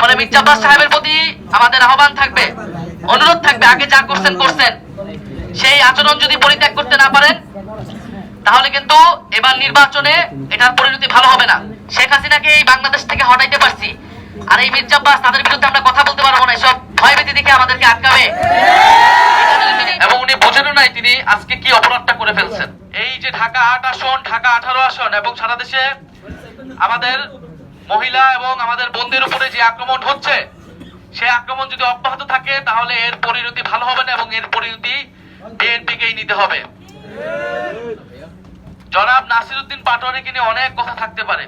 ফলে মির্জা আব্বাস সাহেবের প্রতি আমাদের আহ্বান থাকবে, অনুরোধ থাকবে, আগে যা করছেন করছেন। সেই আচরণ যদি পরিত্যাগ করতে না পারেন, তাহলে কিন্তু এবার নির্বাচনে এটার পরিণতি ভালো হবে না। শেখ হাসিনাকে এই বাংলাদেশ থেকে হটাইতে পারছি। আর এই মির্জা আব্বাস, তাদের বিরুদ্ধে আমরা কথা বলতে পারব না, এসব ভয়ভীতি দেখে আমাদেরকে আটকাবে। এবং উনি বোঝেনও নাই তিনি আজকে কি অপরাধটা করে ফেলছেন। এই যে ঢাকা আট আসন, ঢাকা আঠারো আসন, এবং সারা দেশে আমাদের মহিলা এবং আমাদের বন্ধের উপরে যে আক্রমণ হচ্ছে, সে আক্রমণ যদি অব্যাহত থাকে, তাহলে এর পরিণতি ভালো হবে না এবং এর পরিণতি বিএনপিকেই নিতে হবে। জনাব নাসিরুদ্দিন পাটোয়ারিকে নিয়ে অনেক কথা থাকতে পারে।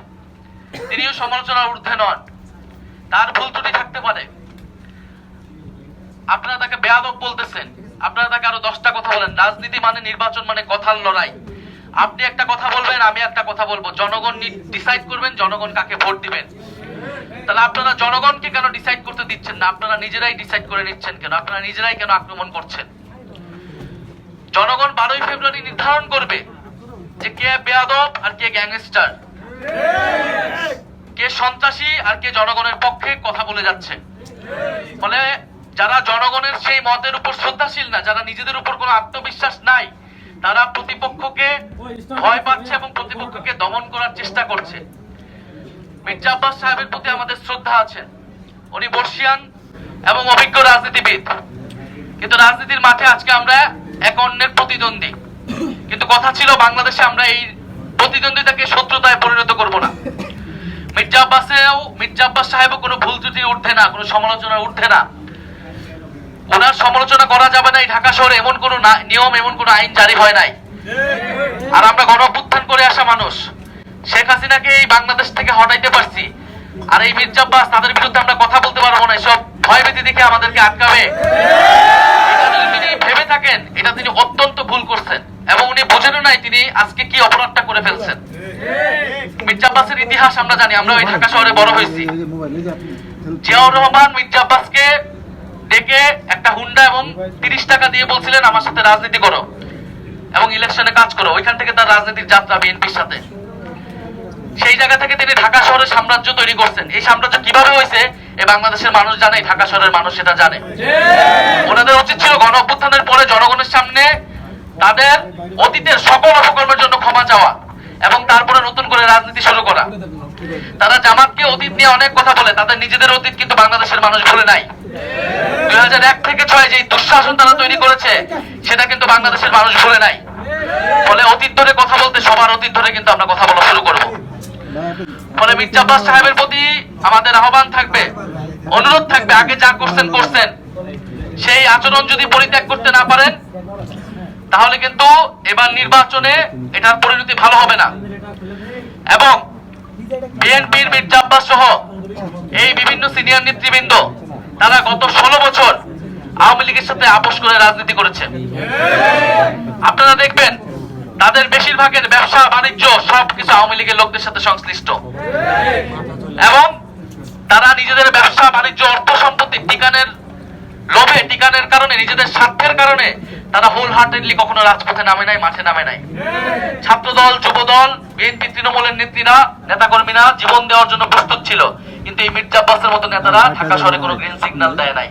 তিনিও সমালোচনার ঊর্ধ্বে নন। তার ভুল ত্রুটি থাকতে পারে। আপনারা তাকে বেয়াদব বলতেছেন। আপনারা তাকে আরও দশটা কথা বলেন। রাজনীতি মানে নির্বাচন মানে কথার লড়াই। আপনি একটা কথা বলবেন, আমি একটা কথা বলব। জনগণ ডিসাইড করবেন, জনগণ কাকে ভোট দিবেন। তাহলে আপনারা জনগণকে কেন ডিসাইড করতে দিচ্ছেন না? আপনারা নিজেরাই ডিসাইড করে নিচ্ছেন কেন? আপনারা নিজেরাই কেন আক্রমণ করছেন? জনগণ বারোই ফেব্রুয়ারি নির্ধারণ করবে যে কে বেয়াদব আর কে গ্যাংস্টার। কে সন্ত্রাসী আর কে জনগণের পক্ষে কথা বলে যাচ্ছে। ফলে যারা জনগণের সেই মতের উপর শ্রদ্ধাশীল না, যারা নিজেদের উপর কোনো আত্মবিশ্বাস নাই তারা প্রতিপক্ষকে ভয় পাচ্ছে এবং প্রতিপক্ষকে দমন করার চেষ্টা করছে। মির্জা আব্বাস সাহেবের প্রতি আমাদের শ্রদ্ধা আছেন উনি বর্ষিয়ান এবং অভিজ্ঞ রাজনীতিবিদ। কিন্তু রাজনীতির মাঠে আজকে আমরা এক অন্যের প্রতিদ্বন্দ্বী। কিন্তু কথা ছিল বাংলাদেশে আমরা এই প্রতিদ্বন্দ্বিতাকে শত্রুতায় পরিণত করব না। মির্জা আব্বাসেও মির্জা আব্বাস সাহেবও কোনো ভুল ত্রুটি উঠে না কোনো সমালোচনা উঠে না। ওনার সমালোচনা করা যাবে না এই ঢাকা শহরে। এমন কোনো নিয়ম, এমন কোনো আইন জারি হয় নাই। আর আমরা গণ অভ্যুত্থান করে আসা মানুষ। শেখ হাসিনাকে এই বাংলাদেশ থেকে হটাইতে পারছি। আর এই মির্জা আব্বাস তাদের বিরুদ্ধে আমরা কথা বলতে পারব না। এসব ভয়ভীতি দেখে আমাদেরকে আটকাবে। তিনি ভেবে থাকেন, এটা তিনি অত্যন্ত ভুল করছেন। এবং উনি বোঝেনও নাই তিনি আজকে কি অপরাধটা করে ফেলছেন। মির্জা আব্বাসের ইতিহাস আমরা জানি, আমরা ওই ঢাকা শহরে বড় হয়েছি। জিয়াউর রহমান মির্জা আব্বাসকে ডেকে একটা হুন্ডা এবং তিরিশ টাকা দিয়ে বলছিলেন, আমার সাথে রাজনীতি করো এবং ইলেকশনে কাজ করো। ওইখান থেকে তার রাজনীতির যাত্রা বিএনপির সাথে। সেই জায়গা থেকে তিনি ঢাকা শহরের সাম্রাজ্য তৈরি করছেন। এই সাম্রাজ্য কীভাবে হয়েছে, এ বাংলাদেশের মানুষ জানে ঢাকা শহরের মানুষ সেটা জানে। ওনাদের উচিত ছিল গণ অভ্যুত্থানের পরে জনগণের সামনে তাদের অতীতের সকল অপকর্মের জন্য ক্ষমা চাওয়া এবং তারপরে নতুন করে রাজনীতি শুরু করা। তারা জামাতকে অতীত নিয়ে অনেক কথা বলে, তাদের নিজেদের অতীত কিন্তু বাংলাদেশের মানুষ ভুলে নাই। হাজার এক থেকে ছয় যে দুঃশাসন তারা তৈরি করেছে, সেটা কিন্তু বাংলাদেশের মানুষ ভুলে নাই। ফলে অতীত ধরে কথা বলতে, সবার অতীত ধরে কিন্তু আমরা কথা বলা শুরু করব। ফলে মির্জা আব্বাস সাহেবের প্রতি আমাদের আহ্বান থাকবে, অনুরোধ থাকবে, আগে যা করছেন করছেন। সেই আচরণ যদি পরিত্যাগ করতে না পারেন, তাহলে কিন্তু এবার নির্বাচনে এটার পরিণতি ভালো হবে না। এবং বিএনপির মির্জা আব্বাস সহ এই বিভিন্ন সিনিয়র নেতৃবৃন্দ তারা গত ষোলো বছর আওয়ামী লীগের সাথে আপোষ করে রাজনীতি করেছে। আপনারা দেখবেন, তাদের বেশিরভাগের ব্যবসা, বাণিজ্য, সবকিছু আওয়ামী লীগের লোকদের সাথে সংশ্লিষ্ট। এবং তারা নিজেদের ব্যবসা, বাণিজ্য, অর্থ সম্পত্তি টিকানের লোভে টিকানের কারণে, নিজেদের স্বার্থের কারণে তারা হোল হার্টেডলি কখনো রাজপথে নামে নাই, মাঠে নামে নাই। ছাত্র দল যুব দল বিএনপি, তৃণমূলের নেত্রীরা, নেতাকর্মীরা জীবন দেওয়ার জন্য প্রস্তুত ছিল। কিন্তু এই মির্জা আব্বাসের মতো নেতারা ঢাকা শহরে কোনো গ্রিন সিগন্যাল দেয় নাই।